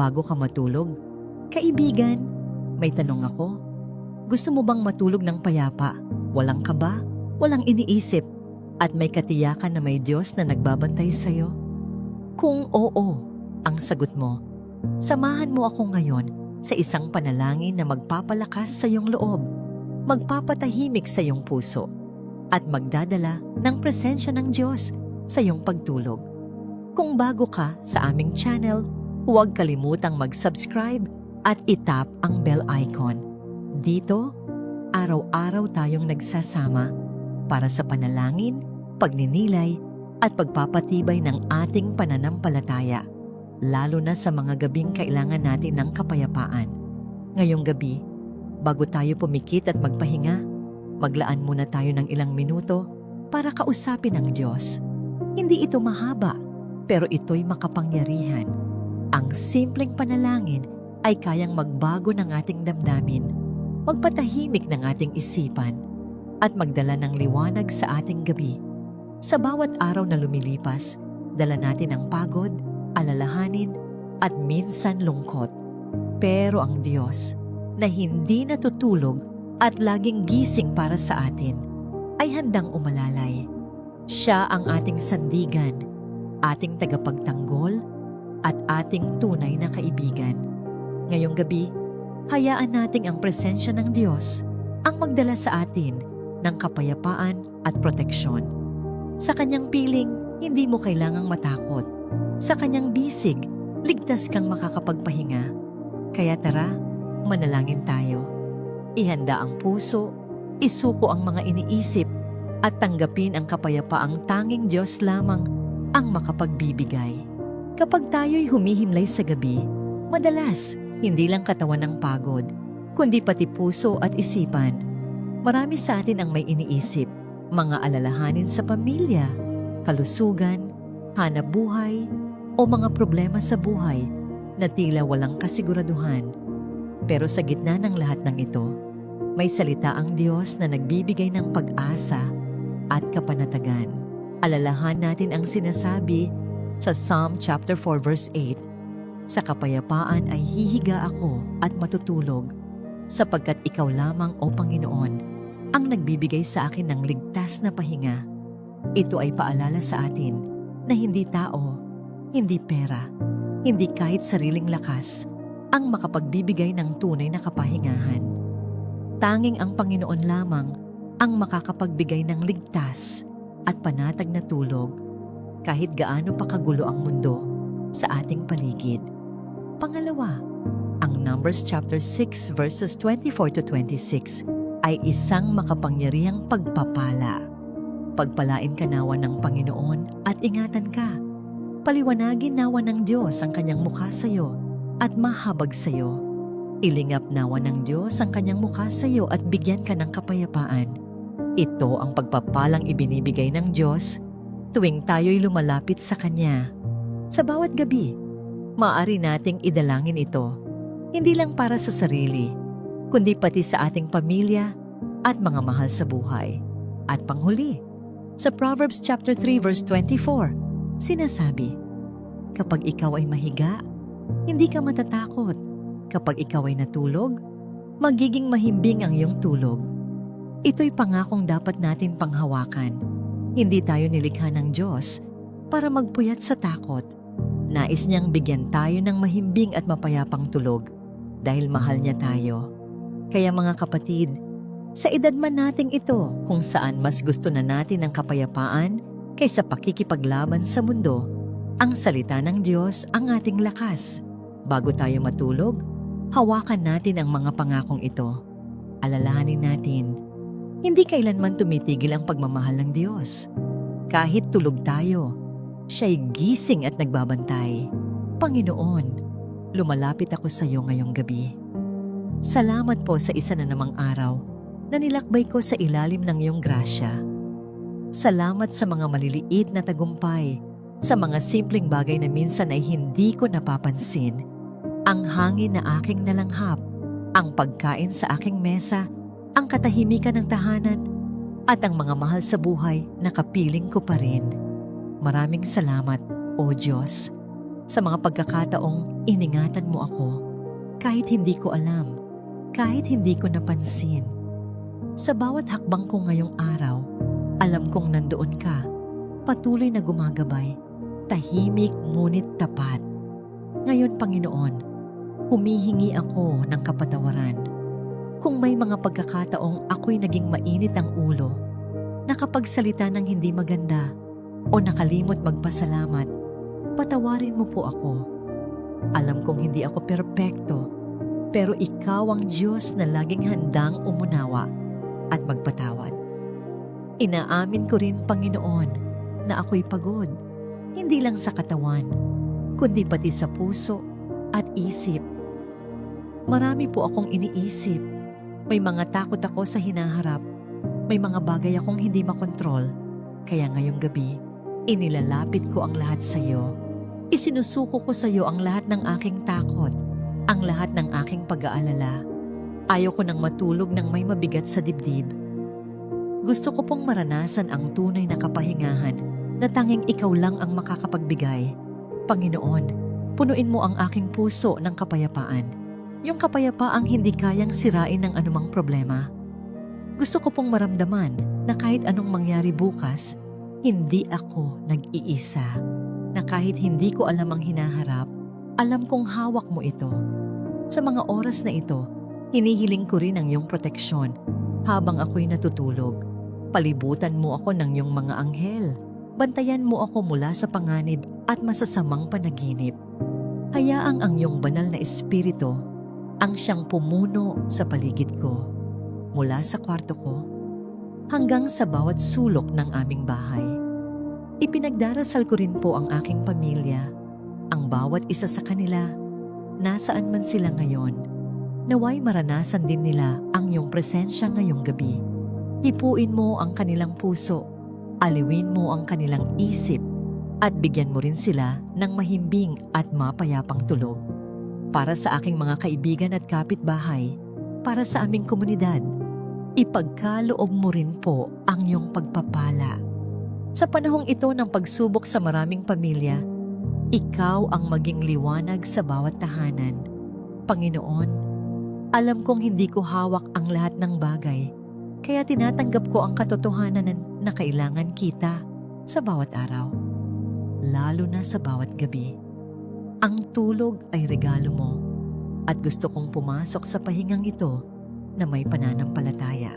bago ka matulog? Kaibigan, may tanong ako. Gusto mo bang matulog ng payapa? Walang kaba, walang iniisip, at may katiyakan na may Diyos na nagbabantay sa'yo? Kung oo, ang sagot mo, samahan mo ako ngayon sa isang panalangin na magpapalakas sa iyong loob, magpapatahimik sa iyong puso, at magdadala ng presensya ng Diyos sa iyong pagtulog. Kung bago ka sa aming channel, huwag kalimutang mag-subscribe at itap ang bell icon. Dito, araw-araw tayong nagsasama para sa panalangin, pagninilay, at pagpapatibay ng ating pananampalataya, lalo na sa mga gabing kailangan natin ng kapayapaan. Ngayong gabi, bago tayo pumikit at magpahinga, maglaan muna tayo ng ilang minuto para kausapin ang Diyos. Hindi ito mahaba, pero ito'y makapangyarihan. Ang simpleng panalangin ay kayang magbago ng ating damdamin, magpatahimik ng ating isipan, at magdala ng liwanag sa ating gabi. Sa bawat araw na lumilipas, dala natin ang pagod, alalahanin, at minsan lungkot. Pero ang Diyos, na hindi natutulog at laging gising para sa atin, ay handang umalalay. Siya ang ating sandigan, ating tagapagtanggol, at ating tunay na kaibigan. Ngayong gabi, hayaan nating ang presensya ng Diyos ang magdala sa atin ng kapayapaan at proteksyon. Sa kanyang piling, hindi mo kailangang matakot. Sa kanyang bisig, ligtas kang makakapagpahinga. Kaya tara, manalangin tayo. Ihanda ang puso, isuko ang mga iniisip, at tanggapin ang kapayapaang tanging Diyos lamang ang makapagbibigay. Kapag tayo'y humihimlay sa gabi, madalas hindi lang katawan ng pagod, kundi pati puso at isipan. Marami sa atin ang may iniisip, mga alalahanin sa pamilya, kalusugan, hanap buhay, o mga problema sa buhay na tila walang kasiguraduhan. Pero sa gitna ng lahat ng ito, may salita ang Diyos na nagbibigay ng pag-asa at kapanatagan. Alalahan natin ang sinasabi sa Psalm chapter 4 verse 8, Sa kapayapaan ay hihiga ako at matutulog, sapagkat ikaw lamang, O Panginoon, ang nagbibigay sa akin ng ligtas na pahinga. Ito ay paalala sa atin na hindi tao, hindi pera, hindi kahit sariling lakas ang makapagbibigay ng tunay na kapahingahan. Tanging ang Panginoon lamang ang makakapagbigay ng ligtas at panatag na tulog kahit gaano pa kagulo ang mundo sa ating paligid. Pangalawa, ang Numbers chapter 6 verses 24 to 26 ay isang makapangyarihang pagpapala. Pagpalain ka nawa ng Panginoon at ingatan ka. Paliwanagin nawa ng Diyos ang kanyang mukha sa iyo at mahabag sa iyo. Ilingap nawa ng Diyos ang kanyang mukha sa iyo at bigyan ka ng kapayapaan. Ito ang pagpapalang ibinibigay ng Diyos tuwing tayo'y lumalapit sa Kanya. Sa bawat gabi, maaari nating idalangin ito, hindi lang para sa sarili, kundi pati sa ating pamilya at mga mahal sa buhay. At panghuli, sa Proverbs chapter 3 verse 24, sinasabi, Kapag ikaw ay mahiga, hindi ka matatakot. Kapag ikaw ay natulog, magiging mahimbing ang iyong tulog. Ito'y pangakong dapat natin panghawakan. Hindi tayo nilikha ng Diyos para magpuyat sa takot. Nais niyang bigyan tayo ng mahimbing at mapayapang tulog dahil mahal niya tayo. Kaya mga kapatid, sa edad man nating ito kung saan mas gusto na natin ang kapayapaan kaysa pakikipaglaban sa mundo, ang salita ng Diyos ang ating lakas. Bago tayo matulog, hawakan natin ang mga pangakong ito. Alalahanin natin, hindi kailanman tumitigil ang pagmamahal ng Diyos. Kahit tulog tayo, siya'y gising at nagbabantay. Panginoon, lumalapit ako sa iyo ngayong gabi. Salamat po sa isa na namang araw na nilakbay ko sa ilalim ng iyong grasya. Salamat sa mga maliliit na tagumpay, sa mga simpleng bagay na minsan ay hindi ko napapansin. Ang hangin na aking nalanghap, ang pagkain sa aking mesa, ang katahimikan ng tahanan, at ang mga mahal sa buhay na kapiling ko pa rin. Maraming salamat, O Diyos, sa mga pagkakataong iningatan mo ako kahit hindi ko alam, kahit hindi ko napansin. Sa bawat hakbang ko ngayong araw, alam kong nandoon ka, patuloy na gumagabay, tahimik ngunit tapat. Ngayon, Panginoon, humihingi ako ng kapatawaran. Kung may mga pagkakataong ako'y naging mainit ang ulo, nakapagsalita ng hindi maganda, o nakalimot magpasalamat, patawarin mo po ako. Alam kong hindi ako perpekto, pero ikaw ang Diyos na laging handang umunawa at magpatawad. Inaamin ko rin, Panginoon, na ako'y pagod, hindi lang sa katawan, kundi pati sa puso at isip. Marami po akong iniisip. May mga takot ako sa hinaharap. May mga bagay akong hindi makontrol. Kaya ngayong gabi, inilalapit ko ang lahat sa iyo. Isinusuko ko sa iyo ang lahat ng aking takot, ang lahat ng aking pag-aalala. Ayaw ko nang matulog ng may mabigat sa dibdib. Gusto ko pong maranasan ang tunay na kapahingahan na tanging ikaw lang ang makakapagbigay. Panginoon, punuin mo ang aking puso ng kapayapaan. Yung kapayapaang hindi kayang sirain ng anumang problema. Gusto ko pong maramdaman na kahit anong mangyari bukas, hindi ako nag-iisa. Na kahit hindi ko alam ang hinaharap, alam kong hawak mo ito. Sa mga oras na ito, hinihiling ko rin ang iyong proteksyon habang ako'y natutulog. Palibutan mo ako ng iyong mga anghel. Bantayan mo ako mula sa panganib at masasamang panaginip. Hayaang ang iyong banal na espiritu ang siyang pumuno sa paligid ko. Mula sa kwarto ko hanggang sa bawat sulok ng aming bahay. Ipinagdarasal ko rin po ang aking pamilya, ang bawat isa sa kanila, nasaan man sila ngayon. Naway maranasan din nila ang iyong presensya ngayong gabi. Hipuin mo ang kanilang puso, aliwin mo ang kanilang isip, at bigyan mo rin sila ng mahimbing at mapayapang tulog. Para sa aking mga kaibigan at kapitbahay, para sa aming komunidad, ipagkaloob mo rin po ang iyong pagpapala. Sa panahong ito ng pagsubok sa maraming pamilya, ikaw ang maging liwanag sa bawat tahanan. Panginoon, alam kong hindi ko hawak ang lahat ng bagay, kaya tinatanggap ko ang katotohanan na kailangan kita sa bawat araw, lalo na sa bawat gabi. Ang tulog ay regalo mo at gusto kong pumasok sa pahingang ito na may pananampalataya.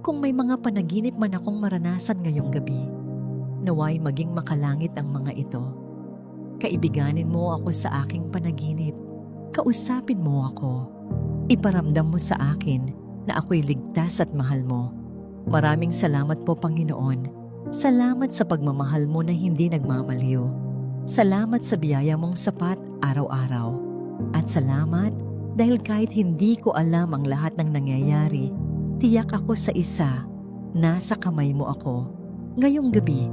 Kung may mga panaginip man akong maranasan ngayong gabi, naway maging makalangit ang mga ito. Kaibiganin mo ako sa aking panaginip. Kausapin mo ako. Iparamdam mo sa akin na ako'y ligtas at mahal mo. Maraming salamat po Panginoon. Salamat sa pagmamahal mo na hindi nagmamaliw. Salamat sa biyaya mong sapat araw-araw. At salamat dahil kahit hindi ko alam ang lahat ng nangyayari, tiyak ako sa isa, nasa kamay mo ako. Ngayong gabi,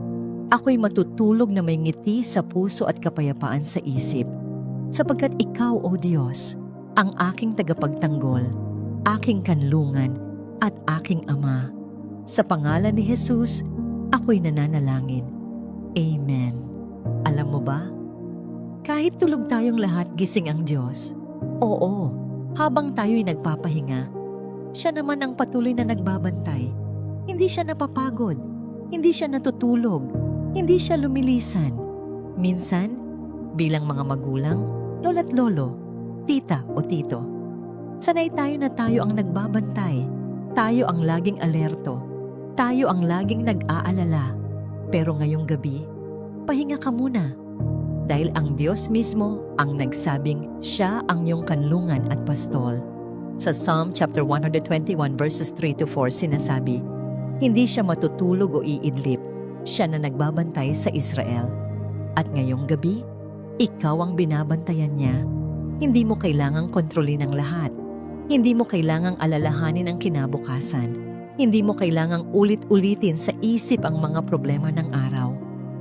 ako'y matutulog na may ngiti sa puso at kapayapaan sa isip. Sapagkat ikaw, O Diyos, ang aking tagapagtanggol, aking kanlungan, at aking ama. Sa pangalan ni Jesus, ako'y nananalangin. Amen. Alam mo ba? Kahit tulog tayong lahat, gising ang Diyos. Oo, habang tayo'y nagpapahinga, siya naman ang patuloy na nagbabantay. Hindi siya napapagod, hindi siya natutulog, hindi siya lumilisan. Minsan, bilang mga magulang, lola't lolo, tita o tito, sanay tayo na tayo ang nagbabantay, tayo ang laging alerto, tayo ang laging nag-aalala. Pero ngayong gabi, pahinga ka muna. Dahil ang Diyos mismo ang nagsabing siya ang iyong kanlungan at pastol. Sa Psalm chapter 121 verses 3 to 4 sinasabi, Hindi siya matutulog o iidlip, siya na nagbabantay sa Israel. At ngayong gabi, ikaw ang binabantayan niya. Hindi mo kailangang kontrolin ang lahat. Hindi mo kailangang alalahanin ang kinabukasan. Hindi mo kailangang ulit-ulitin sa isip ang mga problema ng araw.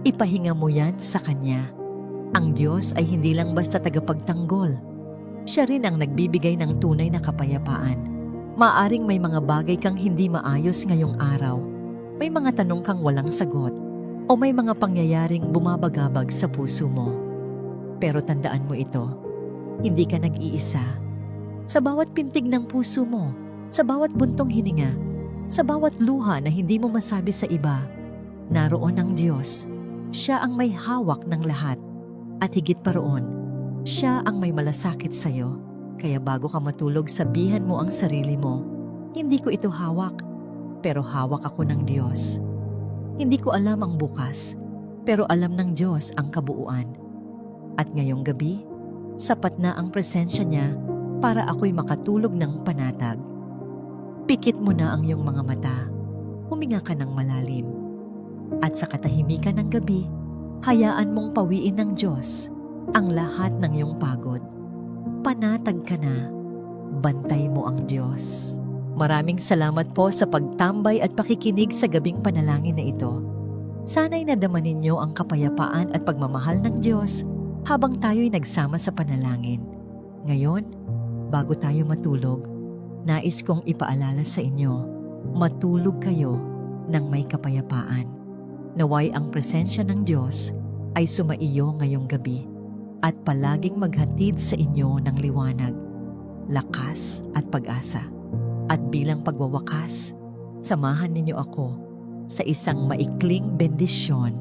Ipahinga mo yan sa Kanya. Ang Diyos ay hindi lang basta tagapagtanggol. Siya rin ang nagbibigay ng tunay na kapayapaan. Maaring may mga bagay kang hindi maayos ngayong araw. May mga tanong kang walang sagot. O may mga pangyayaring bumabagabag sa puso mo. Pero tandaan mo ito, Hindi ka nag-iisa. Sa bawat pintig ng puso mo, sa bawat buntong hininga, sa bawat luha na hindi mo masabi sa iba, naroon ang Diyos. Siya ang may hawak ng lahat. At higit pa roon, siya ang may malasakit sa'yo. Kaya bago ka matulog, sabihan mo ang sarili mo, hindi ko ito hawak, pero hawak ako ng Diyos. Hindi ko alam ang bukas, pero alam ng Diyos ang kabuuan. At ngayong gabi, sapat na ang presensya niya para ako'y makatulog ng panatag. Pikit mo na ang iyong mga mata. Huminga ka ng malalim. At sa katahimikan ng gabi, hayaan mong pawiin ng Diyos ang lahat ng iyong pagod. Panatag ka na. Bantay mo ang Diyos. Maraming salamat po sa pagtambay at pakikinig sa gabing panalangin na ito. Sana'y nadama ninyo ang kapayapaan at pagmamahal ng Diyos habang tayo'y nagsama sa panalangin. Ngayon, bago tayo matulog, nais kong ipaalala sa inyo, matulog kayo ng may kapayapaan. Naway ang presensya ng Diyos ay sumaiyo ngayong gabi at palaging maghatid sa inyo ng liwanag, lakas at pag-asa. At bilang pagwawakas, samahan ninyo ako sa isang maikling bendisyon.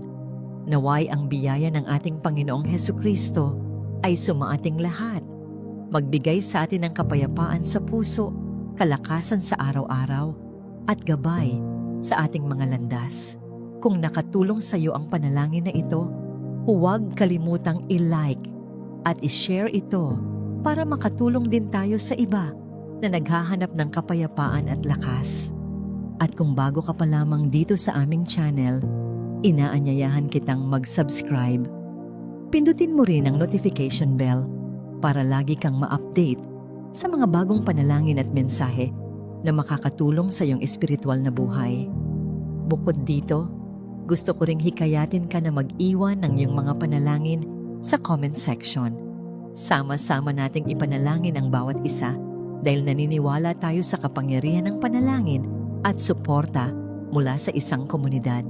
Naway ang biyaya ng ating Panginoong Heso Kristo ay sumaating lahat. Magbigay sa atin ng kapayapaan sa puso, kalakasan sa araw-araw, at gabay sa ating mga landas. Kung nakatulong sa iyo ang panalangin na ito, huwag kalimutang i-like at i-share ito para makatulong din tayo sa iba na naghahanap ng kapayapaan at lakas. At kung bago ka pa lamang dito sa aming channel, inaanyayahan kitang mag-subscribe. Pindutin mo rin ang notification bell para lagi kang ma-update sa mga bagong panalangin at mensahe na makakatulong sa iyong espiritual na buhay. Bukod dito, gusto ko ring hikayatin ka na mag-iwan ng iyong mga panalangin sa comment section. Sama-sama nating ipanalangin ang bawat isa dahil naniniwala tayo sa kapangyarihan ng panalangin at suporta mula sa isang komunidad.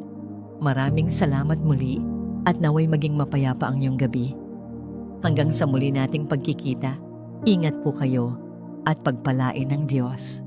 Maraming salamat muli at naway maging mapayapa ang iyong gabi. Hanggang sa muli nating pagkikita, ingat po kayo at pagpalain ng Diyos.